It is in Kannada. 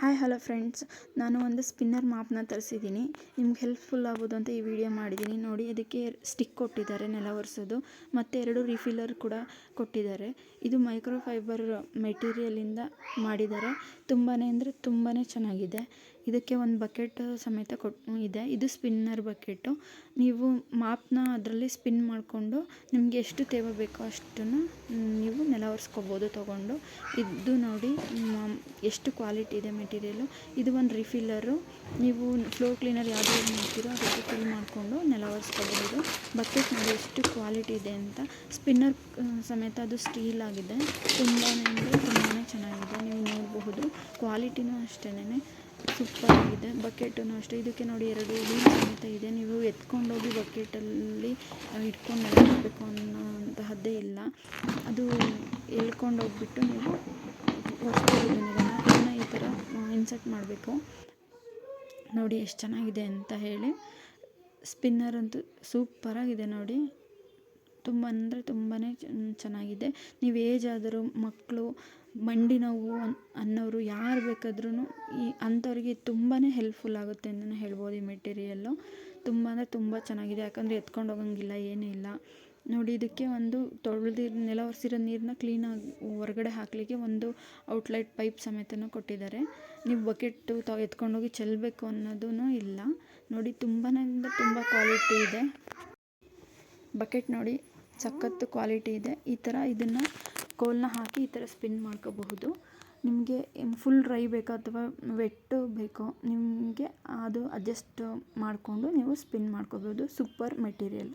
ಹಾಯ್ ಹಲೋ ಫ್ರೆಂಡ್ಸ್ ನಾನು ಒಂದು ಸ್ಪಿನ್ನರ್ ಮಾಪ್ನ ತರಿಸಿದ್ದೀನಿ. ನಿಮ್ಗೆ ಹೆಲ್ಪ್ಫುಲ್ ಆಗ್ಬೋದು ಅಂತ ಈ ವಿಡಿಯೋ ಮಾಡಿದ್ದೀನಿ. ನೋಡಿ, ಅದಕ್ಕೆ ಸ್ಟಿಕ್ ಕೊಟ್ಟಿದ್ದಾರೆ, ನೆಲ ಒರೆಸೋದು. ಮತ್ತು ಎರಡು ರಿಫಿಲ್ಲರ್ ಕೂಡ ಕೊಟ್ಟಿದ್ದಾರೆ. ಇದು ಮೈಕ್ರೋ ಫೈಬರ್ ಮೆಟೀರಿಯಲಿಂದ ಮಾಡಿದ್ದಾರೆ. ತುಂಬಾ ಅಂದರೆ ತುಂಬಾ ಚೆನ್ನಾಗಿದೆ. ಇದಕ್ಕೆ ಒಂದು ಬಕೆಟ್ ಸಮೇತ ಕೊಟ್ಟು ಇದೆ. ಇದು ಸ್ಪಿನ್ನರ್ ಬಕೆಟು ನೀವು ಮಾಪ್ನ ಅದರಲ್ಲಿ ಸ್ಪಿನ್ ಮಾಡಿಕೊಂಡು ನಿಮಗೆ ಎಷ್ಟು ತೇವ ಬೇಕೋ ಅಷ್ಟನ್ನು ನೀವು ನೆಲ ಒರೆಸ್ಕೋಬೋದು ತೊಗೊಂಡು. ಇದು ನೋಡಿ ಎಷ್ಟು ಕ್ವಾಲಿಟಿ ಇದೆ ಮೆಟೀರಿಯಲು ಇದು ಒಂದು ರಿಫಿಲ್ಲರು ನೀವು ಫ್ಲೋರ್ ಕ್ಲೀನರ್ ಯಾವುದು ಯೂಸ್ ಮಾಡ್ತೀರೋ ಅದಕ್ಕೆ ಫಿಲ್ ಮಾಡಿಕೊಂಡು ನೆಲ ಒರೆಸ್ಕೋಬಹುದು ಬಕೆಟ್ ನೋಡಿ ಎಷ್ಟು ಕ್ವಾಲಿಟಿ ಇದೆ ಅಂತ ಸ್ಪಿನ್ನರ್ ಸಮೇತ ಅದು ಸ್ಟೀಲ್ ಆಗಿದೆ. ತುಂಬಾ ತುಂಬಾ ಚೆನ್ನಾಗಿದೆ. ನೀವು ನೋಡಬಹುದು. ಕ್ವಾಲಿಟಿನೂ ಅಷ್ಟೇನೆ. ಸೂಪರ್ ಆಗಿದೆ. ಬಕೆಟೂ ಅಷ್ಟೇ. ಇದಕ್ಕೆ ನೋಡಿ ಎರಡು ವೀಲ್ ಸಮೇತ ಇದೆ. ನೀವು ಎತ್ಕೊಂಡೋಗಿ ಬಕೆಟಲ್ಲಿ ಇಟ್ಕೊಂಡು ನೆಲ ಅನ್ನೋಂತಹದ್ದೇ ಇಲ್ಲ. ಅದು ಎಳ್ಕೊಂಡೋಗ್ಬಿಟ್ಟು ನೀವು ಇನ್ಸರ್ಟ್ ಮಾಡಬೇಕು. ನೋಡಿ ಎಷ್ಟು ಚೆನ್ನಾಗಿದೆ ಅಂತ ಹೇಳಿ. ಸ್ಪಿನ್ನರ್ ಅಂತೂ ಸೂಪರಾಗಿದೆ ನೋಡಿ. ತುಂಬ ಅಂದರೆ ತುಂಬಾ ಚೆನ್ನಾಗಿದೆ. ನೀವು ಏಜ್ ಆದರೂ ಮಕ್ಕಳು, ಮಂಡಿ ನೋವು ಅನ್ನೋರು ಯಾರು ಬೇಕಾದ್ರೂ ಈ ಅಂಥವ್ರಿಗೆ ತುಂಬಾ ಹೆಲ್ಪ್ಫುಲ್ ಆಗುತ್ತೆ ಅಂತಲೇ ಹೇಳ್ಬೋದು ಈ ಮೆಟೀರಿಯಲ್ಲು. ತುಂಬ ಅಂದರೆ ತುಂಬ ಚೆನ್ನಾಗಿದೆ. ಯಾಕಂದರೆ ಎತ್ಕೊಂಡು ಹೋಗಂಗಿಲ್ಲ, ಏನೂ ಇಲ್ಲ. ನೋಡಿ, ಇದಕ್ಕೆ ಒಂದು ತೊಳೆದಿರೋ ನೆಲ ಒರೆಸಿರೋ ನೀರನ್ನ ಕ್ಲೀನಾಗಿ ಹೊರಗಡೆ ಹಾಕಲಿಕ್ಕೆ ಒಂದು ಔಟ್ಲೆಟ್ ಪೈಪ್ ಸಮೇತನೂ ಕೊಟ್ಟಿದ್ದಾರೆ. ನೀವು ಬಕೆಟ್ಟು ತ ಎತ್ಕೊಂಡೋಗಿ ಚೆಲ್ಲಬೇಕು ಅನ್ನೋದೂ ಇಲ್ಲ. ನೋಡಿ ತುಂಬಾ ಅಂದರೆ ತುಂಬ ಕ್ವಾಲಿಟಿ ಇದೆ. ಬಕೆಟ್ ನೋಡಿ, ಸಖತ್ತು ಕ್ವಾಲಿಟಿ ಇದೆ. ಈ ಥರ ಇದನ್ನು ಕೋಲನ್ನ ಹಾಕಿ ಈ ಥರ ಸ್ಪಿನ್ ಮಾಡ್ಕೋಬಹುದು. ನಿಮಗೆ ಫುಲ್ ಡ್ರೈ ಬೇಕೋ ಅಥವಾ ವೆಟ್ಟು ಬೇಕೋ, ನಿಮಗೆ ಅದು ಅಡ್ಜಸ್ಟ್ ಮಾಡಿಕೊಂಡು ನೀವು ಸ್ಪಿನ್ ಮಾಡ್ಕೋಬೋದು ಸೂಪರ್ ಮೆಟೀರಿಯಲ್